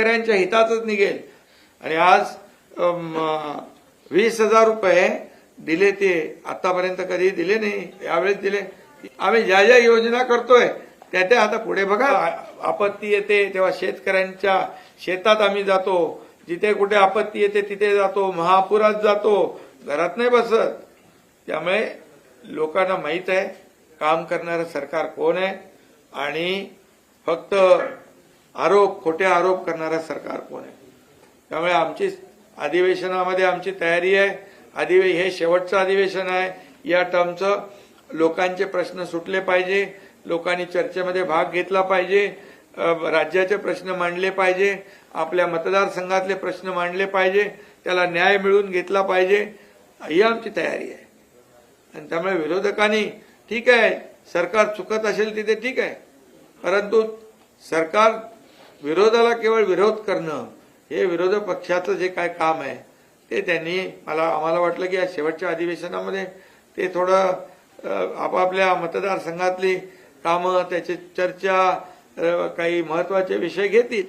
शेतकऱ्यांच्या हितातच निघेल. आणि आज वीस हजार रुपये दिले ते आतापर्यंत कधी दिले नाही यावेळेस दिले. आम्ही ज्या ज्या योजना करतोय त्या त्या आता पुढे बघा. आपत्ती येते तेव्हा शेतकऱ्यांच्या शेतात आम्ही जातो. जिथे कुठे आपत्ती येते तिथे जातो. महापुरात जातो. घरात नाही बसत. त्यामुळे लोकांना माहीत आहे काम करणारं सरकार कोण आहे? आणि फक्त आरोप खोटे आरोप करणारा सरकार कोण आहे? त्यामुळे आमची अधिवेशनामध्ये आमची तयारी आहे. अधिवे हे शेवटचं अधिवेशन आहे. या टर्मचं लोकांचे प्रश्न सुटले पाहिजे. लोकांनी चर्चेमध्ये भाग घेतला पाहिजे. राज्याचे प्रश्न मांडले पाहिजे. आपल्या मतदारसंघातले प्रश्न मांडले पाहिजे. त्याला न्याय मिळवून घेतला पाहिजे. ही आमची तयारी आहे. आणि त्यामुळे विरोधकांनी ठीक आहे. सरकार चुकत असेल तिथे ठीक आहे. परंतु सरकार विरोधाला केवळ विरोध करणं हे विरोधक पक्षाचं जे काय काम आहे ते त्यांनी मला आम्हाला वाटलं की या शेवटच्या अधिवेशनामध्ये ते थोडं आपापल्या मतदारसंघातली कामं त्याची चर्चा काही महत्त्वाचे विषय घेतील?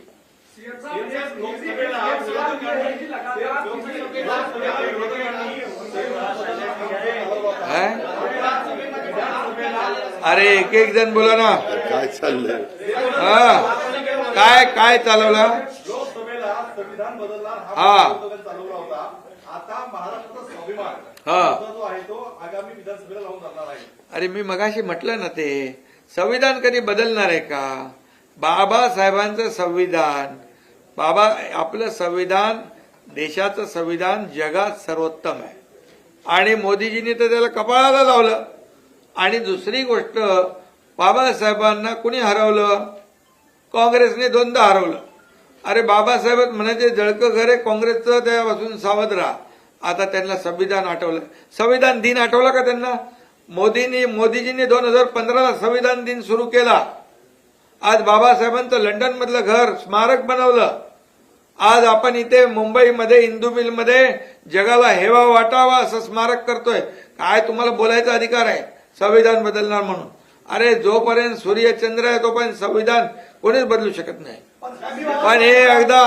अरे एक एक जण बोला ना. काय चाललंय? हा. काय काय चालवलं? लोकसभेला संविधान बदलणार हा. हा. चालवला होता. आता महाराष्ट्राचा स्वाभिमान हा. जो आहे तो आगामी विधानसभेला लावून जाणार आहे. अरे मी मगाशी म्हटलं ना ते संविधान कधी बदलणार आहे का? बाबासाहेबांचं संविधान. बाबा आपलं संविधान देशाचं संविधान जगात सर्वोत्तम आहे. आणि मोदीजींनी तर त्याला कपाळाला लावलं. आणि दुसरी गोष्ट बाबासाहेबांना कुणी हरवलं? काँग्रेसने दोनदा हरवलं. अरे बाबासाहेब म्हणायचे जळकं घर आहे काँग्रेसचं त्यापासून सावध राहा. आता त्यांना संविधान आठवलं. संविधान दिन आठवला का त्यांना? मोदींनी मोदीजींनी दोन हजार पंधराला संविधान दिन सुरू केला. आज बाबासाहेबांचं लंडनमधलं घर स्मारक बनवलं. आज आपण इथे मुंबईमध्ये इंदू मिलमध्ये जगाला हेवा वाटावा असं स्मारक करतोय. काय तुम्हाला बोलायचा अधिकार आहे? संविधान बदलणार म्हणून. अरे जोपर्यंत सूर्य चंद्र आहे तोपर्यंत संविधान कोणीच बदलू शकत नाही पण हे एकदा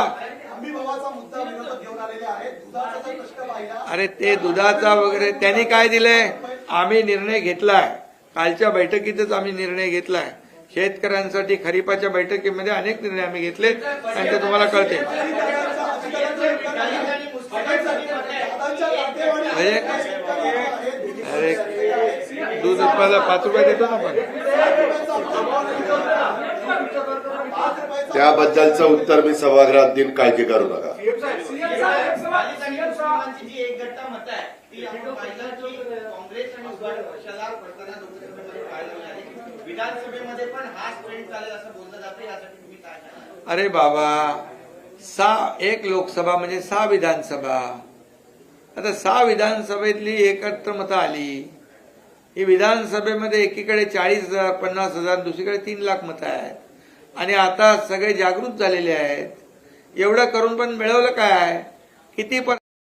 अरे ते दुधाचा वगैरे त्यांनी काय दिलंय आम्ही निर्णय घेतलाय कालच्या बैठकीतच आम्ही निर्णय घेतलाय शेतकऱ्यांसाठी खरीपाच्या बैठकीमध्ये अनेक निर्णय आम्ही घेतले आणि ते तुम्हाला कळते म्हणजे उत्पादन पाच रुपये देतो ना पण. त्याबद्दलचं उत्तर मी सभागृहात देईन काळजी करू नका. अरे बाबा सहा एक लोकसभा म्हणजे सहा विधानसभा. आता सहा विधानसभेतली एकत्र मतं आली. ही विधानसभेमध्ये एकीकडे चाळीस हजार पन्नास हजार दुसरीकडे तीन लाख मतं आहेत. आणि आता सगळे जागृत झालेले आहेत. एवढं करून पण मिळवलं काय? किती पण